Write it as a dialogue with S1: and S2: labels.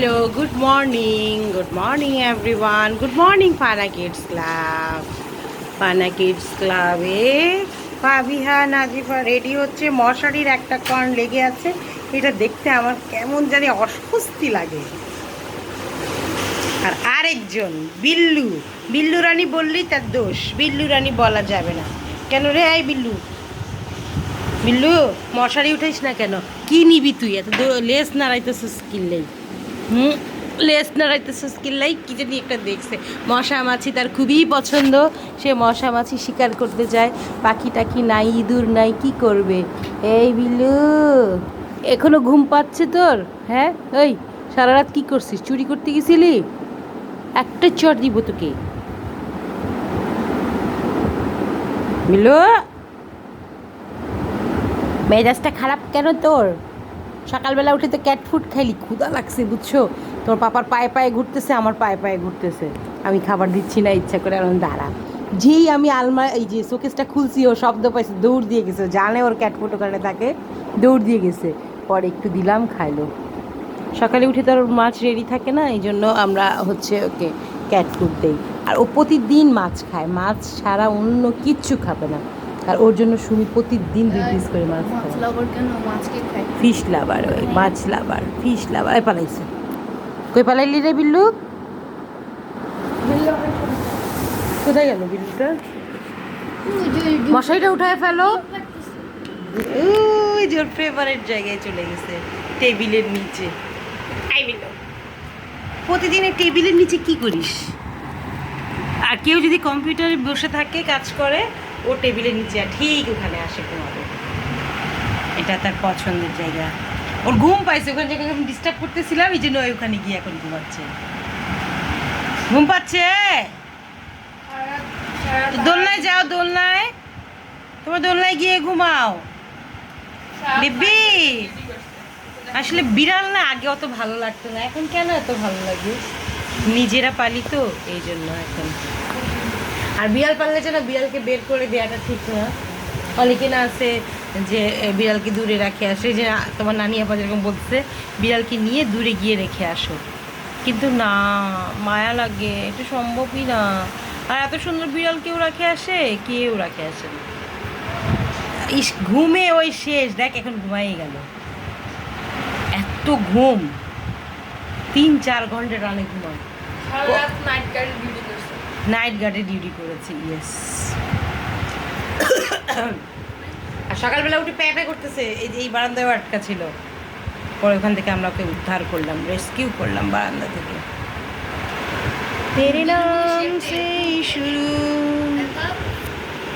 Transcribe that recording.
S1: Hello good morning good morning everyone good morning Pana kids club Pana kids ক্লাবে Pabiha Nazifa ready হচ্ছে। মশারির একটা corn লেগে আছে। এটা দেখতে আমার কেমন জানি অস্বস্তি লাগে। আর আরেকজন, বিল্লু। বিল্লু রানী বললেই তার দোষ। বিল্লু রানী বলা যাবে না। কেন রে, এই বিল্লু? বিল্লু, মশারি উঠাইস না কেন? কি নিবি তুই? এত লেস নাড়াইতেছিস কিনলেই হুম লেস নাড়াইতেছিস কিনলেই কি জানি একটা দেখছে। মশা মাছি তার খুবই পছন্দ। সে মশা মাছি শিকার করতে যায়। পাখি টাখি নাই, ইঁদুর নাই, কি করবে? এই বিল্লু এখনও ঘুম পাচ্ছে তোর? হ্যাঁ? ওই সারা রাত কী করছিস? চুরি করতে গেছিলি? একটা চট দিব তোকে। বিল্লু মেজাজটা খারাপ কেন তোর? সকালবেলা উঠে তো ক্যাট ফুড খাইলি ক্ষুদা লাগছে, বুঝছ? তোর পাপার পায়ে পায়ে ঘুরতেছে, আমার পায়ে পায়ে ঘুরতেছে। আমি খাবার দিচ্ছি না, ইচ্ছা করে, এখন দাঁড়া। যেই আমি আলমা, এই যে শোকেসটা খুলছি, ও শব্দ পাইছে, দৌড় দিয়ে গেছে। জানে ওর ক্যাট ফুড ওখানে থাকে, দৌড় দিয়ে গেছে। পরে একটু দিলাম, খাইলো। সকালে উঠে তো মাছ রেডি থাকে না, এই জন্য আমরা হচ্ছে ওকে ক্যাট ফুড দেই। আর ও প্রতিদিন মাছ খায়, মাছ ছাড়া অন্য কিচ্ছু খাবে না। আর ওর জন্য সুমি প্রতিদিন দুই পিস করে মাছ
S2: মাছ
S1: খায়
S2: লাভার কেন? মাছকে খাই
S1: ফিশ লাভার ওই মাছ লাভার ফিশ লাভার পালাইছে। কই পালাইলি রে বিল্লু? কোথায় গেল বিল্লুটা? মশারিটা উঠায় ফেলো। ওই যে ওর ফেভারিট জায়গায় চলে গেছে টেবিলের নিচে। প্রতিদিন টেবিলের নিচে কি করিস? আর কেউ যদি কম্পিউটারে বসে থাকে, কাজ করে, ও টেবিলের নিচে ঠিক ওখানে আসে ঘুমাবে। এটা তার পছন্দের জায়গা। ওর ঘুম পাইছে, ওখানে জায়গায় আমি ডিস্টার্ব করতেছিলাম, এই জন্য ওখানে গিয়ে এখন ঘুমাচ্ছে। ঘুম পাচ্ছে? দোলনায় যাও, দোলনায়। তোমার দোলনায় গিয়ে ঘুমাও। বিবি আসলে বিড়াল না, আগে অত ভালো লাগতো না, এখন কেন এত ভালো লাগে? নিজেরা পালি তো এই জন্য এখন। আর বিড়াল পাললে যেন বিড়ালকে বের করে দেওয়াটা ঠিক না। অনেকে না আছে যে বিড়ালকে দূরে রাখে আসে। যে তোমার নানি আপা যেরকম বলছে বিড়ালকে নিয়ে দূরে গিয়ে রেখে আসো। কিন্তু না, মায়া লাগে, এটা সম্ভবই না। আর এত সুন্দর বিড়াল কেউ রাখে আসে? কেউ রাখে আসে ইস, ঘুমে ওই শেষ। দেখ, এখন ঘুমাই গেল। এত ঘুম। তিন চার ঘণ্টা রানে ঘুমায় নাইট গার্ড ডিউটি করছে ইয়েস আর সকালবেলা উঠে প্যাঁ প্যাঁ করতেছে এই যে এই বারান্দায় আটকা ছিল পরে ওখান থেকে আমরা ওকে উদ্ধার করলাম রেস্কিউ করলাম বারান্দা থেকে তেরে নাম সে শুরু